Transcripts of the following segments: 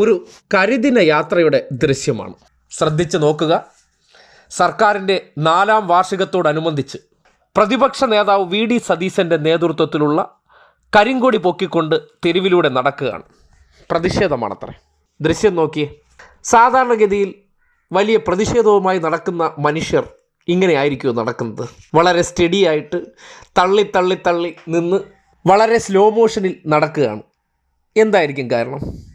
ഒരു കരിദിന യാത്രയുടെ ദൃശ്യമാണ്. ശ്രദ്ധിച്ചു നോക്കുക. സർക്കാരിന്റെ നാലാം വാർഷികത്തോടനുബന്ധിച്ച് പ്രതിപക്ഷ നേതാവ് വി ഡി സതീശന്റെ നേതൃത്വത്തിലുള്ള കരിങ്കൊടി പൊക്കിക്കൊണ്ട് തെരുവിലൂടെ നടക്കുകയാണ്. പ്രതിഷേധമാണത്രേ. ദൃശ്യം നോക്കിയേ. സാധാരണഗതിയിൽ വലിയ പ്രതിഷേധവുമായി നടക്കുന്ന മനുഷ്യർ ഇങ്ങനെ ആയിരിക്കുമോ നടക്കുന്നത്? വളരെ സ്റ്റഡി ആയിട്ട് തള്ളി തള്ളി തള്ളി നിന്ന് വളരെ സ്ലോ മോഷനിൽ നടക്കുകയാണ്. എന്തായിരിക്കും കാരണം?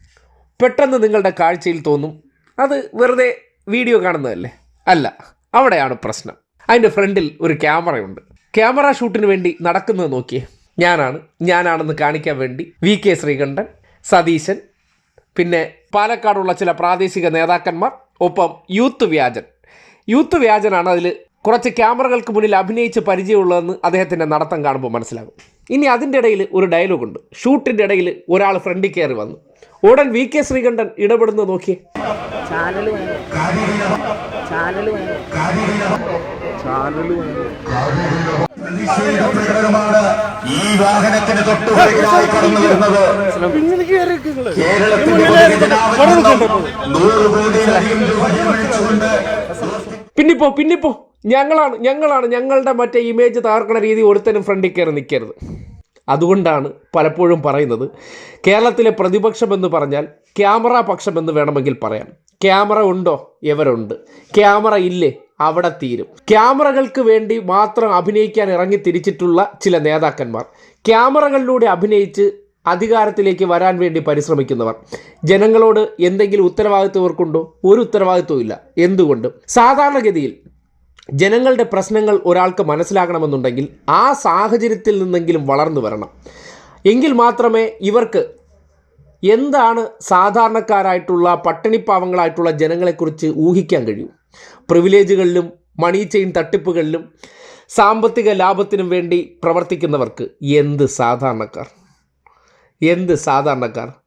പെട്ടെന്ന് നിങ്ങളുടെ കാഴ്ചയിൽ തോന്നും. അത് വെറുതെ വീഡിയോ കാണുന്നതല്ലേ? അല്ല അവിടെയാണ് പ്രശ്നം. അതിന്റെ ഫ്രണ്ടിൽ ഒരു ക്യാമറയുണ്ട്. ക്യാമറ ഷൂട്ടിന് വേണ്ടി നടക്കുന്നത് നോക്കിയേ. ഞാനാണ്. ഞാനാണെന്ന് കാണിക്കാൻ വേണ്ടി വി കെ ശ്രീകണ്ഠൻ സതീശൻ പിന്നെ പാലക്കാടുള്ള ചില പ്രാദേശിക നേതാക്കന്മാർ ഒപ്പം യൂത്ത് വ്യാജൻ. യൂത്ത് വ്യാജനാണ് അതിൽ കുറച്ച് ക്യാമറകൾക്ക് മുന്നിൽ അഭിനയിച്ച് പരിചയമുള്ളതെന്ന് അദ്ദേഹത്തിന്റെ നടത്തം കാണുമ്പോൾ മനസ്സിലാകും. ഇനി അതിന്റെ ഇടയിൽ ഒരു ഡയലോഗ് ഉണ്ട്. ഷൂട്ടിന്റെ ഇടയിൽ ഒരാൾ ഫ്രണ്ടിൽ കയറി വന്നു. ഉടൻ വി കെ ശ്രീകണ്ഠൻ ഇടപെടുന്നത് നോക്കിയേ. ഈ വാഹനത്തിന് തൊട്ടുപുറകിലായി കടന്നു വരുന്നത് കേരളത്തിന്റെ പൊതുജനാവബോധം നൂറ് കോടിയിലധികം രൂപ ചെലവഴിച്ചുകൊണ്ട് പിന്നിപ്പോ പിന്നിപ്പോ. ഞങ്ങളാണ് ഞങ്ങളാണ് ഞങ്ങളുടെ മറ്റേ ഇമേജ് തകർക്കണ രീതി ഒരുത്തനും ഫ്രണ്ടിൽ കയറി നിൽക്കരുത് അതുകൊണ്ടാണ് പലപ്പോഴും പറയുന്നത് കേരളത്തിലെ പ്രതിപക്ഷം എന്ന് പറഞ്ഞാൽ ക്യാമറ പക്ഷമെന്ന് വേണമെങ്കിൽ പറയാം. ക്യാമറ ഉണ്ടോ? എവരുണ്ട്? ക്യാമറ ഇല്ലേ? അവിടെ തീരും. ക്യാമറകൾക്ക് വേണ്ടി മാത്രം അഭിനയിക്കാൻ ഇറങ്ങി തിരിച്ചിട്ടുള്ള ചില നേതാക്കന്മാർ ക്യാമറകളിലൂടെ അഭിനയിച്ച് അധികാരത്തിലേക്ക് വരാൻ വേണ്ടി പരിശ്രമിക്കുന്നവർ ജനങ്ങളോട് എന്തെങ്കിലും ഉത്തരവാദിത്വം ഇവർക്കുണ്ടോ ഒരു ഉത്തരവാദിത്വവും ഇല്ല. എന്തുകൊണ്ട്? സാധാരണഗതിയിൽ ജനങ്ങളുടെ പ്രശ്നങ്ങൾ ഒരാൾക്ക് മനസ്സിലാകണമെന്നുണ്ടെങ്കിൽ ആ സാഹചര്യത്തിൽ നിന്നെങ്കിലും വളർന്നു വരണം. എങ്കിൽ മാത്രമേ ഇവർക്ക് എന്താണ് സാധാരണക്കാരായിട്ടുള്ള പട്ടിണിപ്പാവങ്ങളായിട്ടുള്ള ജനങ്ങളെക്കുറിച്ച് ഊഹിക്കാൻ കഴിയൂ. പ്രിവിലേജുകളിലും മണി ചെയിൻ തട്ടിപ്പുകളിലും സാമ്പത്തിക ലാഭത്തിനും വേണ്ടി പ്രവർത്തിക്കുന്നവർക്ക് എന്ത് സാധാരണക്കാർ? എന്ത് സാധാരണക്കാർ?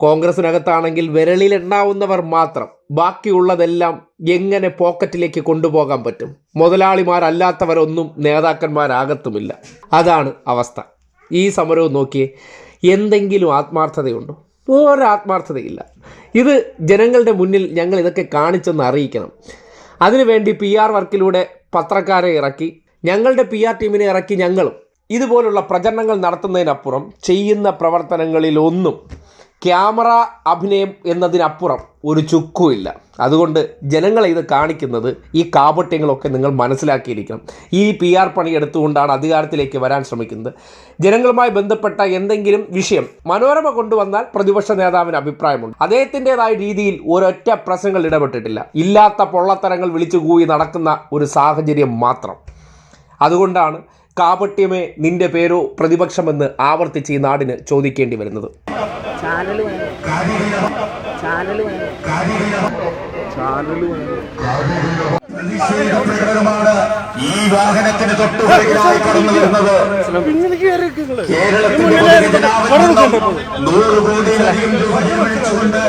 കോൺഗ്രസിനകത്താണെങ്കിൽ വിരളിലെണ്ണാവുന്നവർ മാത്രം. ബാക്കിയുള്ളതെല്ലാം എങ്ങനെ പോക്കറ്റിലേക്ക് കൊണ്ടുപോകാൻ പറ്റും? മുതലാളിമാരല്ലാത്തവരൊന്നും നേതാക്കന്മാരാകത്തുമില്ല. അതാണ് അവസ്ഥ. ഈ സമരവും നോക്കിയേ എന്തെങ്കിലും ആത്മാർത്ഥതയുണ്ടോ? ഒരാത്മാർത്ഥതയില്ല. ഇത് ജനങ്ങളുടെ മുന്നിൽ ഞങ്ങൾ ഇതൊക്കെ കാണിച്ചെന്ന് അറിയിക്കണം. അതിനുവേണ്ടി പി ആർ വർക്കിലൂടെ പത്രക്കാരെ ഇറക്കി ഞങ്ങളുടെ പി ആർ ടീമിനെ ഇറക്കി ഞങ്ങളും. ഇതുപോലുള്ള പ്രചരണങ്ങൾ നടത്തുന്നതിനപ്പുറം ചെയ്യുന്ന പ്രവർത്തനങ്ങളിലൊന്നും ക്യാമറ അഭിനയം എന്നതിനപ്പുറം ഒരു ചുക്കുമില്ല. അതുകൊണ്ട് ജനങ്ങളെ ഇത് കാണിക്കുന്നത് ഈ കാപട്യങ്ങളൊക്കെ നിങ്ങൾ മനസ്സിലാക്കിയിരിക്കണം. ഈ പി ആർ പണി എടുത്തുകൊണ്ടാണ് അധികാരത്തിലേക്ക് വരാൻ ശ്രമിക്കുന്നത്. ജനങ്ങളുമായി ബന്ധപ്പെട്ട എന്തെങ്കിലും വിഷയം മനോരമ കൊണ്ടുവന്നാൽ പ്രതിപക്ഷ നേതാവിന് അഭിപ്രായമുണ്ട്. അദ്ദേഹത്തിന്റെതായ രീതിയിൽ ഒരൊറ്റ പ്രശ്നങ്ങൾ ഇടപെട്ടിട്ടില്ല. ഇല്ലാത്ത പൊള്ളത്തരങ്ങൾ വിളിച്ചു കൂവി നടക്കുന്ന ഒരു സാഹചര്യം മാത്രം. അതുകൊണ്ടാണ് കാപട്യമേ നിന്റെ പേരോ പ്രതിപക്ഷമെന്ന് ആവർത്തിച്ച് ഈ നാടിന് ചോദിക്കേണ്ടി വരുന്നത്. ചാനൽ വേണം. ചാനൽ വേണം. ചാനൽ വേണം. പ്രതിഷേധപ്രകടനമാണ് ഈ വാഹനത്തിന് തൊട്ടുപുറകിലായി കടന്നു വരുന്നത്. കേരളത്തിന്റെ പൊതുജനാവബോധം നൂറ് കോടിയിലധികം രൂപ ചെലവഴിച്ചുകൊണ്ട്